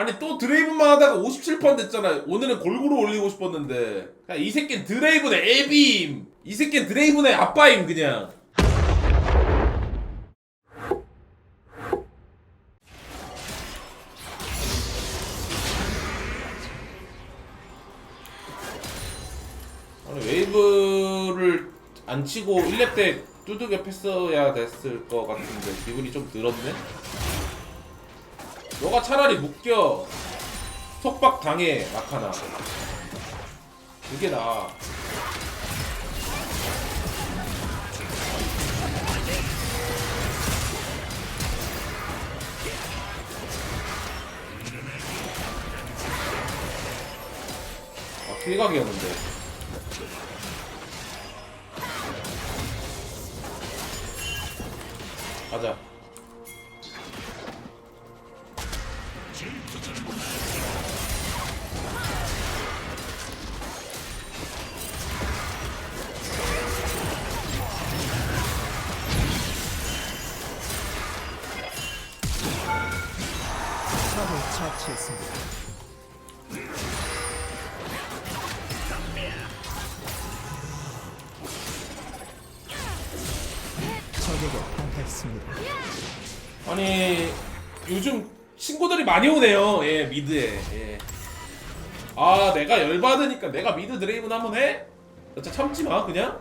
아니 또 드레이브만 하다가 57판 됐잖아. 오늘은 골고루 올리고 싶었는데. 야, 이 새끼는 드레이브네 애비임. 이 새끼는 드레이브네 아빠임 그냥. 아니 웨이브를 안 치고 1렙 때 두들겨 팼어야 됐을 것 같은데 기분이 좀 들었네? 너가 차라리 묶여. 속박 당해 라카나. 그게 나아. 아 필각이었는데. 가자 처치했습니다. 적에게 당했습니다. 아니 요즘 친구들이 많이 오네요. 예 미드에. 예. 아 내가 열 받으니까 내가 미드 드레이븐 한번 해? 진짜 참지 마 그냥.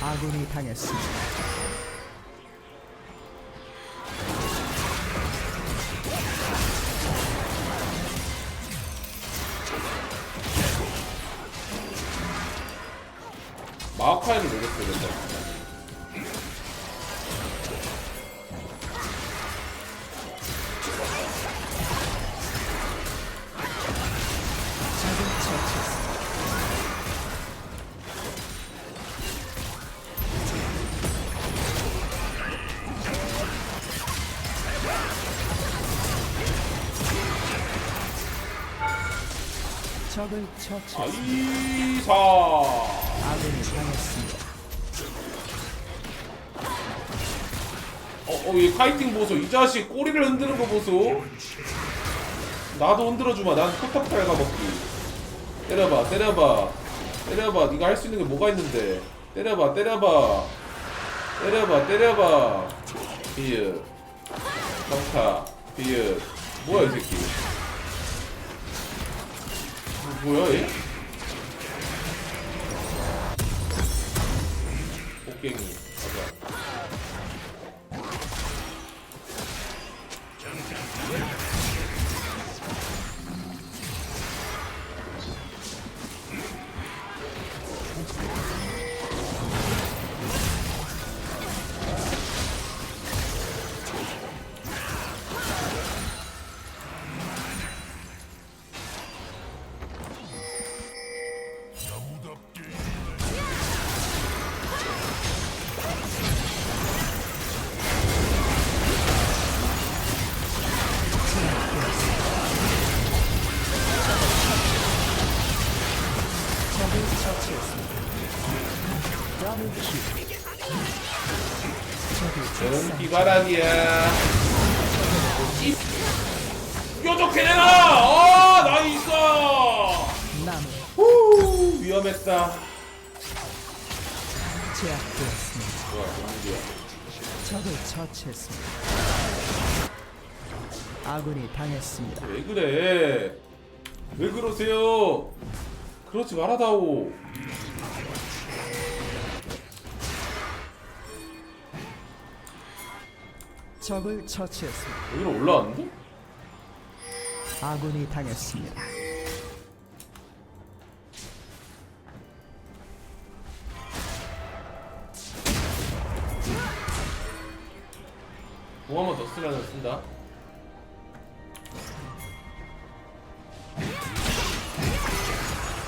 아군이 당했습니다. 마오카이를 노렸어야 된다. 적을 처치했습니다. 아이사. 아군이 당했습니다. 어, 어, 이 카이팅 보소. 이 자식 꼬리를 흔드는 거 보소. 나도 흔들어주마. 난 포탑 탈가 먹기. 때려봐, 때려봐, 때려봐. 네가 할 수 있는 게 뭐가 있는데? 때려봐, 때려봐, 때려봐, 때려봐. 비읍, 성타, 비읍. 뭐야 이 새끼? 뭐, 뭐야 얘? 곡괭이. 비바람이야. 이 뾰족해 내놔. 어 나이스. 후 위험했다. 제압되었습니다. 좋아 정리야. 적을 처치했습니다. 아군이 당했습니다. 왜 그래? 왜 그러세요? 그러지 말아다오. 적을 처치했습니다. 여기로 올라왔는데? 아군이 당했습니다. 공한번 더 쓰려면 쓴다.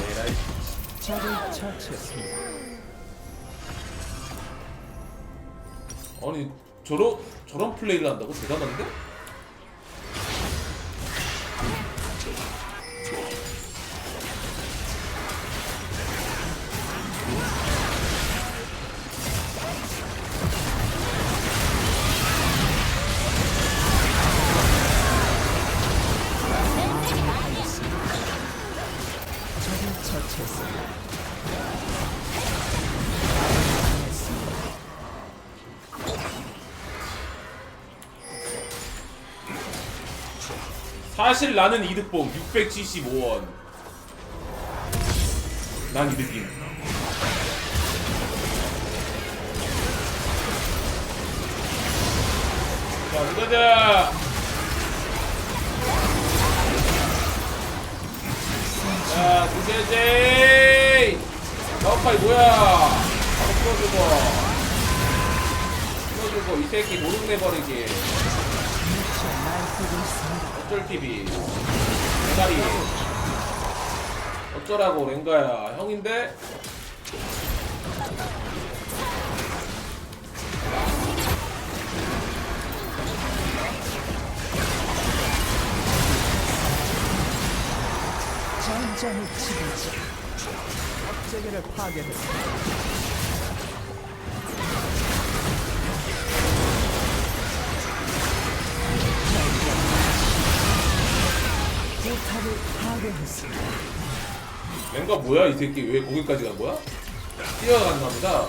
에라이. 적을 처치했습니다. 아니 저런 저런 플레이를 한다고 대단한데? 사실 나는 이득봄 675원. 난 이득임. 자 들어가자 자 두세제이. 마우카이 뭐야? 바로 풀어주고. 풀어주고 이 새끼 노릇내 버리기. 날뛰고 있습니다. 어 쩔 TV 대가리. 어쩌라고 랭가야. 형인데? 전장의 지배자. 업체계를 파괴했 랭가 뭐야 이 새끼 왜 거기까지 간 거야? 뛰어간다 보다.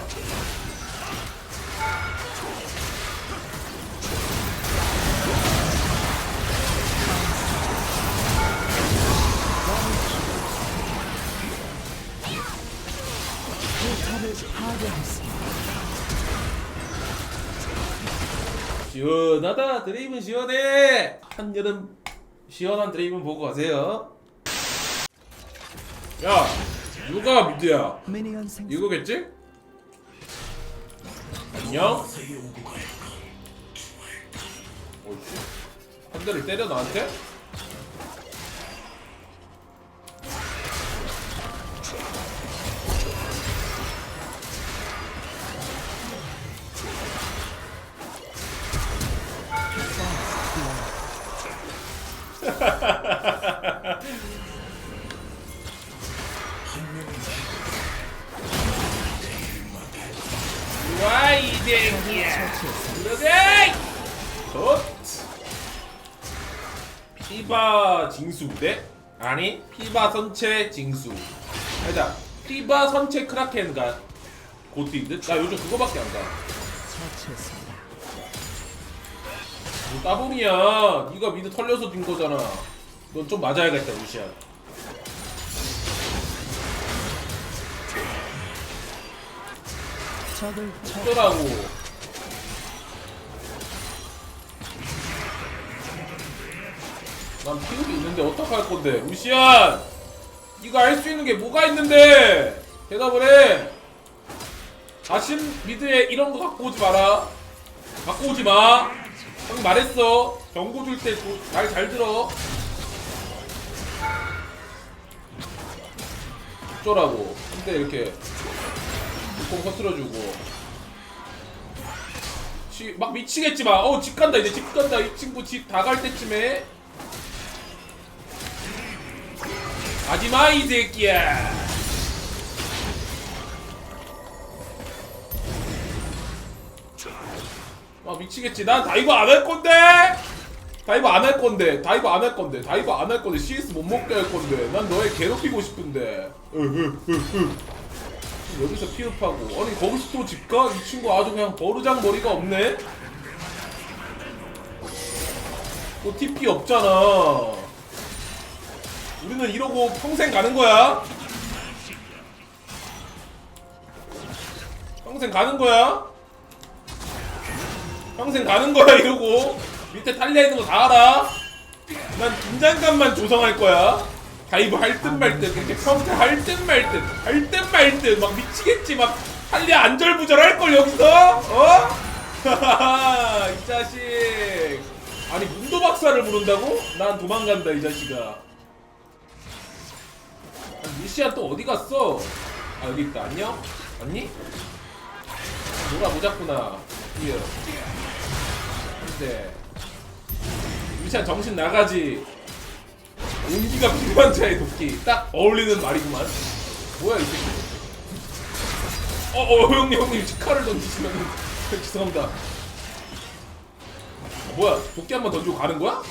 시원하다 드레이븐 시원해 한여름 시원한 드레이븐 보고 가세요 야 누가 미드야 미니언 생 이거겠지? 안녕? 어이씨 한 대를 때려 나한테? 와 이대기야 그러게 굿 피바 징수 대? 아니 피바 선체 징수. 아니다. 피바 선체 크라켄가 고티인데? 나 요즘 그거밖에 안가. 처치했습니다. 뭐 따봉이야. 네가 미드 털려서 진 거잖아. 넌 좀 맞아야겠다 루시안 어쩌라고. 난 피우기 있는데 어떡할 건데? 루시안! 네가 할수 있는 게 뭐가 있는데? 대답을 해! 자신 미드에 이런 거 갖고 오지 마라. 갖고 오지 마. 형이 말했어. 경고 줄 때 말 잘 들어. 어쩌라고. 근데 이렇게 공 터트려주고 지, 막 미치겠지 막. 어, 집 간다 이제 집 간다 이 친구 집 다 갈 때쯤에. 가지마 이 새끼야. 아 미치겠지. 난 다이브 안 할 건데. 다이브 안 할 건데. 다이브 안 할 건데. 다이브 안 할 건데. CS 못 먹게 할 건데. 난 너의 괴롭히고 싶은데. 여기서 피흡하고 아니 거기서 또 집가? 이 친구 아주 그냥 버르장 머리가 없네? 또 TP 없잖아 우리는 이러고 평생 가는 거야? 평생 가는 거야? 평생 가는 거야 이러고 밑에 탈려 있는 거 다 알아? 난 긴장감만 조성할 거야 다이브 할 듯 말 듯 이렇게 평타 할 듯 말 듯 할 듯 말 듯 막 미치겠지 막 할리 안절부절 할 걸 여기서 어? 이 자식 아니 문도 박사를 부른다고? 난 도망간다 이 자식아 아니, 루시안 또 어디 갔어? 아 여기 있다 안녕? 왔니? 누가 모자꾸나 이어 근데 루시안 정신 나가지 온기가 필요한 자의 도끼 딱 어울리는 말이구만 뭐야 이 새끼 어 어 형님 형님 칼을 던지시면 죄송합니다 어, 뭐야 도끼 한 번 던지고 가는 거야?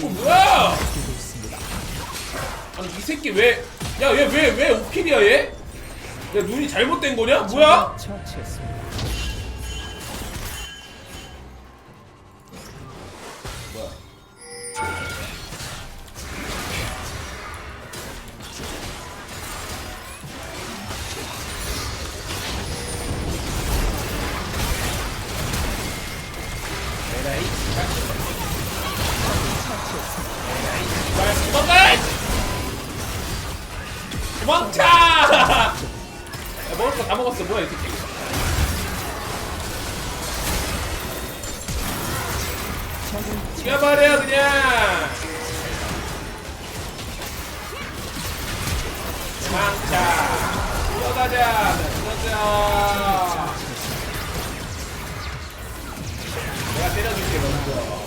뭐야. 아니 이 새끼 왜 야 얘 왜 왜 오킬이야 얘? 내 눈이 잘못된 거냐? 뭐야? 먹었어. 뭐야, 이 새끼. 적을 죽여버려, 그냥! 도망쳐! 들어가자! 들어가자! 내가 때려줄게, 먼저.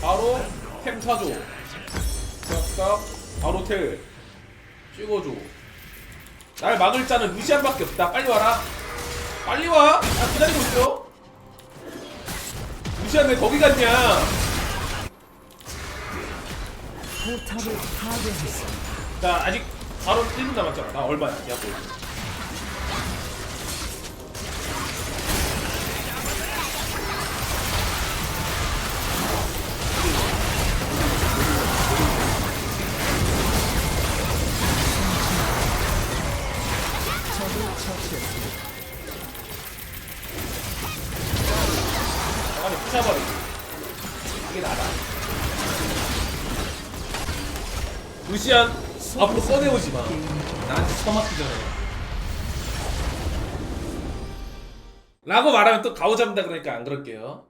바로 템 사줘. 싹싹 바로 텔 찍어줘. 날 막을 자는 루시안밖에 없다. 빨리 와라. 빨리 와. 나 기다리고 있어. 루시안 왜 거기 갔냐? 포탑을 파괴했습니다. 나 아직 바로 1분 남았잖아. 나 얼마야? 야, 뭐. 꺼내오지 마. 나한테 처맞기 전에. 라고 말하면 또 가오 잡는다 그러니까 안 그럴게요.